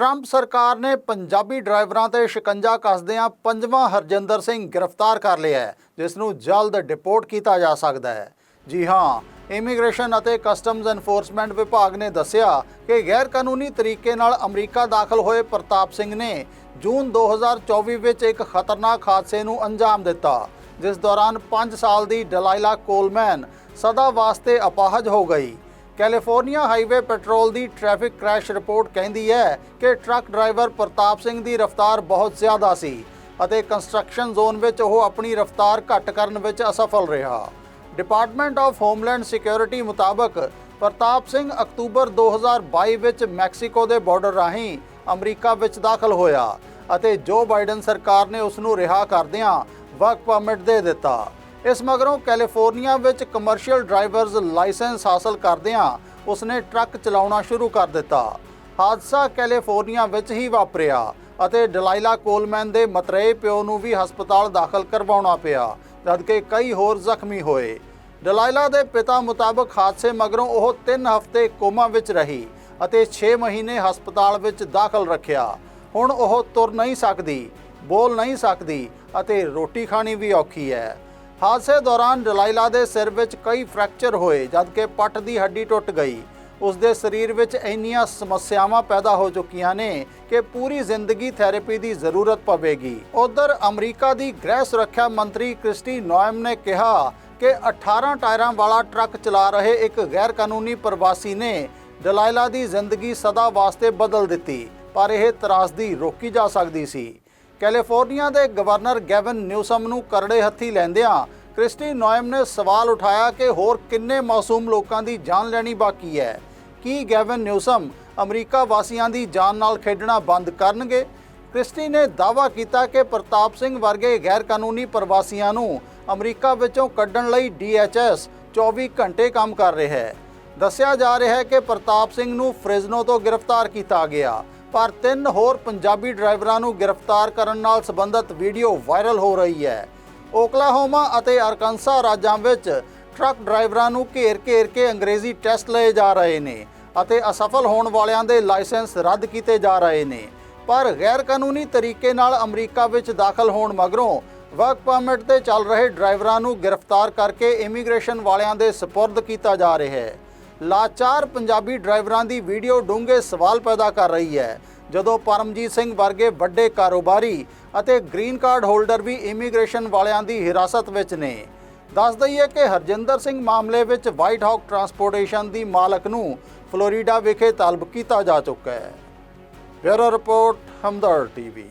Trump ਸਰਕਾਰ ਨੇ ਪੰਜਾਬੀ ਡਰਾਈਵਰਾਂ ਤੇ ਸ਼ਿਕੰਜਾ ਕੱਸਦਿਆਂ ਪੰਜਵਾਂ ਹਰਜਿੰਦਰ ਸਿੰਘ ਗ੍ਰਿਫਤਾਰ ਕਰ ਲਿਆ ਹੈ, ਜਿਸ ਨੂੰ ਜਲਦ ਡਿਪੋਰਟ ਕੀਤਾ ਜਾ ਸਕਦਾ ਹੈ। ਜੀ ਹਾਂ, ਇਮੀਗ੍ਰੇਸ਼ਨ ਅਤੇ ਕਸਟਮਜ਼ ਐਨਫੋਰਸਮੈਂਟ ਵਿਭਾਗ ਨੇ ਦੱਸਿਆ ਕਿ ਗੈਰ ਕਾਨੂੰਨੀ ਤਰੀਕੇ ਨਾਲ ਅਮਰੀਕਾ ਦਾਖਲ ਹੋਏ ਪ੍ਰਤਾਪ ਸਿੰਘ ਨੇ ਜੂਨ 2024 ਵਿੱਚ ਇੱਕ ਖਤਰਨਾਕ ਹਾਦਸੇ ਨੂੰ ਅੰਜਾਮ ਦਿੱਤਾ, ਜਿਸ ਦੌਰਾਨ 5 ਸਾਲ ਦੀ ਡਲਾਈਲਾ ਕੋਲਮੈਨ ਸਦਾ ਵਾਸਤੇ ਅਪਾਹਜ ਹੋ ਗਈ। ਕੈਲੀਫੋਰਨੀਆ ਹਾਈਵੇ ਪੈਟਰੋਲ ਦੀ ਟ੍ਰੈਫਿਕ ਕ੍ਰੈਸ਼ ਰਿਪੋਰਟ ਕਹਿੰਦੀ ਹੈ ਕਿ ਟਰੱਕ ਡਰਾਈਵਰ ਪ੍ਰਤਾਪ ਸਿੰਘ ਦੀ ਰਫ਼ਤਾਰ ਬਹੁਤ ਜ਼ਿਆਦਾ ਸੀ ਅਤੇ ਕੰਸਟਰਕਸ਼ਨ ਜ਼ੋਨ ਵਿੱਚ ਉਹ ਆਪਣੀ ਰਫ਼ਤਾਰ ਘੱਟ ਕਰਨ ਵਿੱਚ ਅਸਫਲ ਰਿਹਾ। ਡਿਪਾਰਟਮੈਂਟ ਆਫ ਹੋਮਲੈਂਡ ਸਿਕਿਉਰਿਟੀ ਮੁਤਾਬਕ ਪ੍ਰਤਾਪ ਸਿੰਘ ਅਕਤੂਬਰ 2022 ਵਿੱਚ ਮੈਕਸੀਕੋ ਦੇ ਬਾਰਡਰ ਰਾਹੀਂ ਅਮਰੀਕਾ ਵਿੱਚ ਦਾਖਲ ਹੋਇਆ ਅਤੇ ਜੋ ਬਾਈਡਨ ਸਰਕਾਰ ਨੇ ਉਸ ਨੂੰ ਰਿਹਾ ਕਰਦਿਆਂ ਵਰਕ ਪਰਮਿਟ ਦੇ ਦਿੱਤਾ। ਇਸ ਮਗਰੋਂ ਕੈਲੀਫੋਰਨੀਆ ਵਿੱਚ ਕਮਰਸ਼ੀਅਲ ਡਰਾਈਵਰਜ਼ ਲਾਇਸੈਂਸ ਹਾਸਲ ਕਰਦਿਆਂ ਉਸਨੇ ਟਰੱਕ ਚਲਾਉਣਾ ਸ਼ੁਰੂ ਕਰ ਦਿੱਤਾ। ਹਾਦਸਾ ਕੈਲੀਫੋਰਨੀਆ ਵਿੱਚ ਹੀ ਵਾਪਰਿਆ ਅਤੇ ਡਲਾਈਲਾ ਕੋਲਮੈਨ ਦੇ ਮਤਰੇਏ ਪਿਓ ਨੂੰ ਵੀ ਹਸਪਤਾਲ ਦਾਖਲ ਕਰਵਾਉਣਾ ਪਿਆ, ਜਦਕਿ ਕਈ ਹੋਰ ਜ਼ਖਮੀ ਹੋਏ। ਡਲਾਈਲਾ ਦੇ ਪਿਤਾ ਮੁਤਾਬਕ ਹਾਦਸੇ ਮਗਰੋਂ ਉਹ 3 ਹਫ਼ਤੇ ਕੋਮਾ ਵਿੱਚ ਰਹੀ ਅਤੇ 6 ਮਹੀਨੇ ਹਸਪਤਾਲ ਵਿੱਚ ਦਾਖਲ ਰੱਖਿਆ। ਹੁਣ ਉਹ ਤੁਰ ਨਹੀਂ ਸਕਦੀ, ਬੋਲ ਨਹੀਂ ਸਕਦੀ ਅਤੇ ਰੋਟੀ ਖਾਣੀ ਵੀ ਔਖੀ ਹੈ। ਹਾਦਸੇ ਦੌਰਾਨ ਡਲਾਈਲਾ ਦੇ ਸਿਰ ਵਿੱਚ ਕਈ ਫ੍ਰੈਕਚਰ ਹੋਏ, ਜਦਕਿ ਪੱਟ ਦੀ ਹੱਡੀ ਟੁੱਟ ਗਈ। ਉਸ ਦੇ ਸਰੀਰ ਵਿੱਚ ਇੰਨੀਆਂ ਸਮੱਸਿਆਵਾਂ ਪੈਦਾ ਹੋ ਚੁੱਕੀਆਂ ਨੇ ਕਿ ਪੂਰੀ ਜ਼ਿੰਦਗੀ ਥੈਰੇਪੀ ਦੀ ਜ਼ਰੂਰਤ ਪਵੇਗੀ। ਉਧਰ ਅਮਰੀਕਾ ਦੀ ਗ੍ਰਹਿ ਸੁਰੱਖਿਆ ਮੰਤਰੀ ਕ੍ਰਿਸਟੀ ਨੋਇਮ ਨੇ ਕਿਹਾ ਕਿ 18 ਟਾਇਰਾਂ ਵਾਲਾ ਟਰੱਕ ਚਲਾ ਰਹੇ ਇੱਕ ਗੈਰ ਕਾਨੂੰਨੀ ਪ੍ਰਵਾਸੀ ਨੇ ਡਲਾਈਲਾ ਦੀ ਜ਼ਿੰਦਗੀ ਸਦਾ ਵਾਸਤੇ ਬਦਲ ਦਿੱਤੀ, ਪਰ ਇਹ ਤਰਾਸਦੀ ਰੋਕੀ ਜਾ ਸਕਦੀ ਸੀ। ਕੈਲੀਫੋਰਨੀਆ ਦੇ ਗਵਰਨਰ ਗੈਵਨ ਨਿਊਸਮ ਨੂੰ ਕਰੜੇ ਹੱਥੀ ਲੈਂਦਿਆਂ ਕ੍ਰਿਸਟੀ ਨੋਇਮ ਨੇ ਸਵਾਲ ਉਠਾਇਆ ਕਿ ਹੋਰ ਕਿੰਨੇ ਮਾਸੂਮ ਲੋਕਾਂ ਦੀ ਜਾਨ ਲੈਣੀ ਬਾਕੀ ਹੈ? ਕੀ ਗੈਵਨ ਨਿਊਸਮ ਅਮਰੀਕਾ ਵਾਸੀਆਂ ਦੀ ਜਾਨ ਨਾਲ ਖੇਡਣਾ ਬੰਦ ਕਰਨਗੇ? ਕ੍ਰਿਸਟੀ ਨੇ ਦਾਅਵਾ ਕੀਤਾ ਕਿ ਪ੍ਰਤਾਪ ਸਿੰਘ ਵਰਗੇ ਗੈਰ ਕਾਨੂੰਨੀ ਪ੍ਰਵਾਸੀਆਂ ਨੂੰ ਅਮਰੀਕਾ ਵਿੱਚੋਂ ਕੱਢਣ ਲਈ DHS 24 ਘੰਟੇ ਕੰਮ ਕਰ ਰਿਹਾ ਹੈ। ਦੱਸਿਆ ਜਾ ਰਿਹਾ ਹੈ ਕਿ ਪ੍ਰਤਾਪ ਸਿੰਘ ਨੂੰ ਫ੍ਰਿਜ਼ਨੋ ਤੋਂ ਗ੍ਰਿਫਤਾਰ ਕੀਤਾ ਗਿਆ। ਪਰ ਤਿੰਨ ਹੋਰ ਪੰਜਾਬੀ ਡਰਾਈਵਰਾਂ ਨੂੰ ਗ੍ਰਿਫਤਾਰ ਕਰਨ ਨਾਲ ਸੰਬੰਧਿਤ ਵੀਡੀਓ ਵਾਇਰਲ ਹੋ ਰਹੀ ਹੈ। ਓਕਲਾਹੋਮਾ ਅਤੇ ਅਰਕਾਨਸਾ ਰਾਜਾਂ ਵਿੱਚ ਟਰੱਕ ਡਰਾਈਵਰਾਂ ਨੂੰ ਘੇਰ-ਘੇਰ ਕੇ ਅੰਗਰੇਜ਼ੀ ਟੈਸਟ ਲਏ ਜਾ ਰਹੇ ਨੇ ਅਤੇ ਅਸਫਲ ਹੋਣ ਵਾਲਿਆਂ ਦੇ ਲਾਇਸੈਂਸ ਰੱਦ ਕੀਤੇ ਜਾ ਰਹੇ ਨੇ। ਪਰ ਗੈਰ ਕਾਨੂੰਨੀ ਤਰੀਕੇ ਨਾਲ ਅਮਰੀਕਾ ਵਿੱਚ ਦਾਖਲ ਹੋਣ ਮਗਰੋਂ ਵਰਕ ਪਰਮਿਟ ਤੇ ਚੱਲ ਰਹੇ ਡਰਾਈਵਰਾਂ ਨੂੰ ਗ੍ਰਿਫਤਾਰ ਕਰਕੇ ਇਮੀਗ੍ਰੇਸ਼ਨ ਵਾਲਿਆਂ ਦੇ ਸਪੁਰਦ ਕੀਤਾ ਜਾ ਰਿਹਾ ਹੈ। ਲਾਚਾਰ ਪੰਜਾਬੀ ਡਰਾਈਵਰਾਂ ਦੀ ਵੀਡੀਓ ਡੂੰਘੇ ਸਵਾਲ ਪੈਦਾ ਕਰ ਰਹੀ ਹੈ। ਜਦੋਂ ਪਰਮਜੀਤ ਸਿੰਘ ਵਰਗੇ ਵੱਡੇ ਕਾਰੋਬਾਰੀ ਅਤੇ ਗ੍ਰੀਨ ਕਾਰਡ ਹੋਲਡਰ ਵੀ ਇਮੀਗ੍ਰੇਸ਼ਨ ਵਾਲਿਆਂ ਦੀ ਹਿਰਾਸਤ ਵਿੱਚ ਨੇ। ਦੱਸ ਦਈਏ ਕਿ ਹਰਜਿੰਦਰ ਸਿੰਘ ਮਾਮਲੇ ਵਿੱਚ ਵਾਈਟ ਹਾਊਕ ਟਰਾਂਸਪੋਰਟੇਸ਼ਨ ਦੀ ਮਾਲਕ ਨੂੰ ਫਲੋਰੀਡਾ ਵਿਖੇ ਤਲਬ ਕੀਤਾ ਜਾ ਚੁੱਕਾ ਹੈ। Bureau report Hamdard TV.